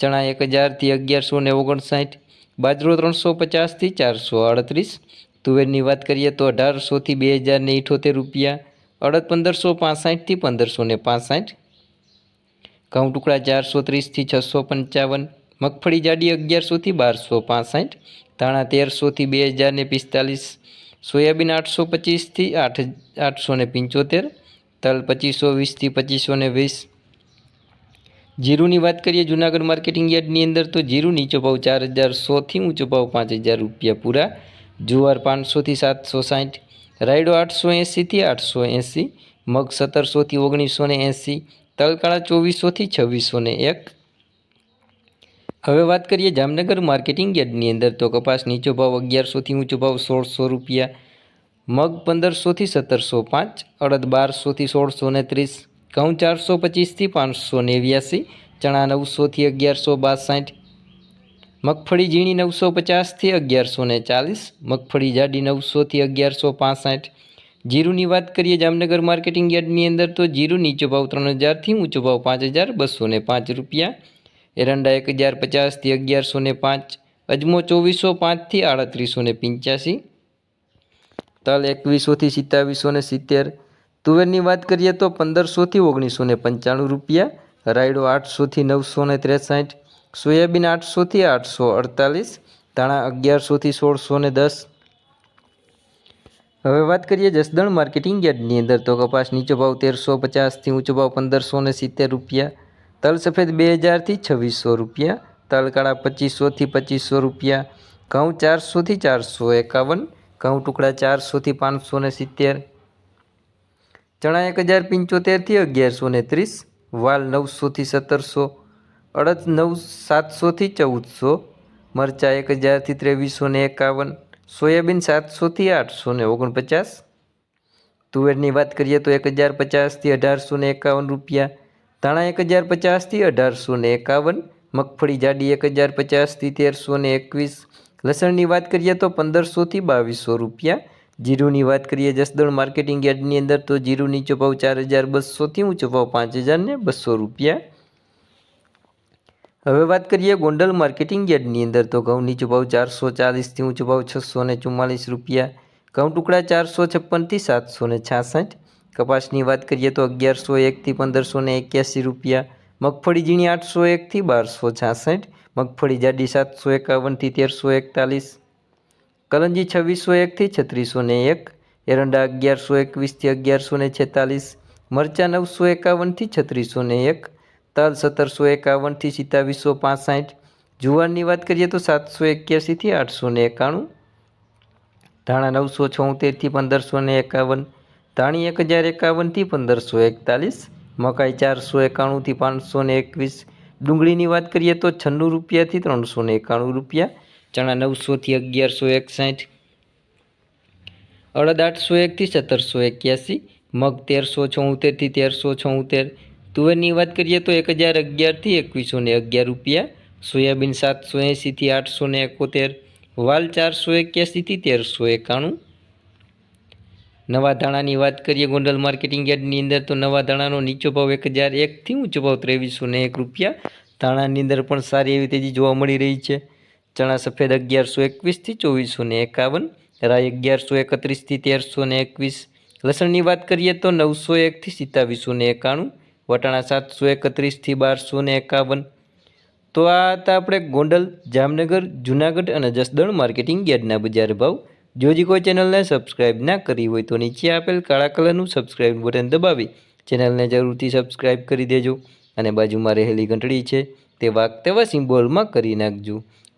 ચણા એક હજારથી અગિયારસો ને ઓગણસાઠ, બાજરો ત્રણસો પચાસથી ચારસો આડત્રીસ. તુવેરની વાત કરીએ તો અઢારસોથી બે હજાર ને ઇઠોતેર રૂપિયા, અડદ પંદરસો પાસઠથી પંદરસો ને પાસઠ. ઘઉં ટુકડા ચારસો ત્રીસથી છસો પંચાવન, મગફળી જાડી અગિયારસોથી બારસો પાસઠ, ધાણા તેરસોથી બે હજાર ને પિસ્તાલીસ, સોયાબીન આઠસો પચીસથી આઠ, આઠસો ને પંચોતેર, તલ પચીસો વીસથી પચીસો ને વીસ. જીરુની વાત કરીએ જુનાગઢ માર્કેટિંગ યાર્ડની અંદર, તો જીરું નીચો ભાવ ચાર હજાર સોથી ઊંચો ભાવ પાંચ હજાર રૂપિયા પૂરા. જુવાર પાંચસોથી સાતસો સાઠ રાયડો આઠસો એંસીથી આઠસો એંસી, મગ સત્તરસોથી ઓગણીસો ને એંસી, તલકાળા ચોવીસોથી છવ્વીસો ને એક. હવે વાત કરીએ જામનગર માર્કેટિંગ યાર્ડની અંદર, તો કપાસ નીચો ભાવ અગિયારસોથી ઊંચો ભાવ સોળસો રૂપિયા, મગ પંદરસોથી સત્તરસો પાંચ, અડદ બારસોથી સોળસો ને ત્રીસ ઘઉં ચારસો પચીસથી પાંચસો નેવ્યાસી, ચણા નવસોથી અગિયારસો બાસઠ, મગફળી ઝીણી નવસો પચાસથી અગિયારસો ને ચાલીસ, મગફળી જાડી નવસોથી અગિયારસો પાસઠ. જીરુની વાત કરીએ જામનગર માર્કેટિંગ યાર્ડની અંદર તો જીરું નીચો ભાવ ત્રણ હજારથી ઊંચો ભાવ પાંચ હજાર બસો ને પાંચ રૂપિયા. એરંડા એક હજાર પચાસથી અગિયારસો ને પાંચ, અજમો ચોવીસો પાંચથી આડત્રીસો ને પંચ્યાસી, તલ એકવીસોથી સિત્તાવીસો ને સિત્તેર તુવેરની વાત કરીએ તો પંદરસોથી ઓગણીસો ને પંચાણું રૂપિયા, રાયડો આઠસોથી નવસો ને ત્રેસઠ, સોયાબીન આઠસોથી આઠસો અડતાલીસ, ધાણા અગિયારસોથી સોળસો ને દસ. હવે વાત કરીએ જસદણ માર્કેટિંગ યાર્ડની અંદર તો કપાસ નીચો ભાવ તેરસો પચાસથી ઊંચો ભાવ પંદરસો ને સિત્તેર રૂપિયા, તલ સફેદ બે હજારથી છવ્વીસો રૂપિયા તલ કાળા પચીસોથી પચીસો રૂપિયા, ઘઉં ચારસોથી ચારસો એકાવન, ઘઉં ટુકડા ચારસોથી પાંચસો ને સિત્તેર ચણા એક હજાર પંચોતેરથી અગિયારસો ને ત્રીસ, વાલ નવસોથી સત્તરસો, અડદ નવ સાતસોથી ચૌદસો, મરચાં એક હજારથી ત્રેવીસો ને એકાવન, સોયાબીન સાતસોથી આઠસો ને ઓગણપચાસ. તુવેરની વાત કરીએ તો એક હજાર પચાસથી અઢારસો ને એકાવન રૂપિયા, ધાણા એક હજાર પચાસથી અઢારસો ને એકાવન, મગફળી જાડી એક હજાર પચાસથી તેરસો ને એકવીસ. લસણની વાત કરીએ તો પંદરસોથી બાવીસો રૂપિયા જીરુની વાત કરીએ જસદણ માર્કેટિંગ યાર્ડની અંદર, તો જીરુ નીચો ભાવ ચાર હજાર બસોથી ઊંચો ભાવ પાંચ હજાર ને બસો રૂપિયા. હવે વાત કરીએ ગોંડલ માર્કેટિંગ યાર્ડની અંદર, તો ઘઉં નીચો ભાવ ચારસો ચાલીસથી ઊંચો ભાવ છસો ને ચુમ્માલીસ રૂપિયા. ઘઉં ટુકડા ચારસો છપ્પનથી સાતસો ને છાસઠ. કપાસની વાત કરીએ તો અગિયારસો એકથી પંદરસો ને એક્યાસી રૂપિયા. મગફળી ઝીણી આઠસો એકથી બારસો છાસઠ. મગફળી જાડી સાતસો એકાવનથી તેરસો એકતાલીસ. કલંજી છવ્વીસો એકથી છત્રીસો ને એક, એરંડા અગિયારસો એકવીસથી અગિયારસો ને છેતાલીસ, મરચાં નવસો એકાવનથી છત્રીસો ને એક, તલ સત્તરસો એકાવનથી સિત્તાવીસો પાંસઠ, જુવારની વાત કરીએ તો સાતસો એક્યાસીથી આઠસો ને એકાણું, ધાણા નવસો છોતેરથી પંદરસો ને એકાવન, ધાણી એક હજાર એકાવનથી પંદરસો એકતાલીસ, મકાઈ ચારસો એકાણુંથી પાંચસો ને એકવીસ, ડુંગળીની વાત કરીએ તો છન્નું રૂપિયાથી ત્રણસો ને એકાણું રૂપિયા ચણા નવસોથી અગિયારસો એકસાઠ, અડદ આઠસો એકથી સત્તરસો એક્યાસી, મગ તેરસો છોતેરથી તેરસો છોતેર. તુવેરની વાત કરીએ તો એક હજાર અગિયારથી એકવીસો ને અગિયાર રૂપિયા, સોયાબીન સાતસો એંશીથી આઠસો ને એકોતેર, વાલ ચારસો એક્યાસીથી તેરસો એકાણું. નવા ધાણાની વાત કરીએ ગોંડલ માર્કેટિંગ યાર્ડની અંદર તો નવા ધાણાનો નીચો ભાવ એક હજાર એકથી ઊંચો ભાવ ત્રેવીસો ને એક રૂપિયા. ધાણાની અંદર પણ સારી એવી તેજી જોવા મળી રહી છે. ચણા સફેદ અગિયારસો એકવીસથી ચોવીસો ને એકાવન, રાઈ અગિયારસો એકત્રીસથી તેરસો ને એકવીસ, લસણની વાત કરીએ તો નવસો એકથી સિત્તાવીસો ને એકાણું, વટાણા સાતસો એકત્રીસથી બારસો ને એકાવન. તો આ હતા આપણે ગોંડલ, જામનગર, જુનાગઢ અને જસદણ માર્કેટિંગ યાર્ડના બજાર ભાવ. જો હજી કોઈ ચેનલને સબસ્ક્રાઇબ ના કરી હોય તો નીચે આપેલ કાળા કલરનું સબસ્ક્રાઇબ બટન દબાવી ચેનલને જરૂરથી સબસ્ક્રાઇબ કરી દેજો અને બાજુમાં રહેલી ઘંટડી છે તે વાગ તેવા સિમ્બોલમાં કરી નાખજો.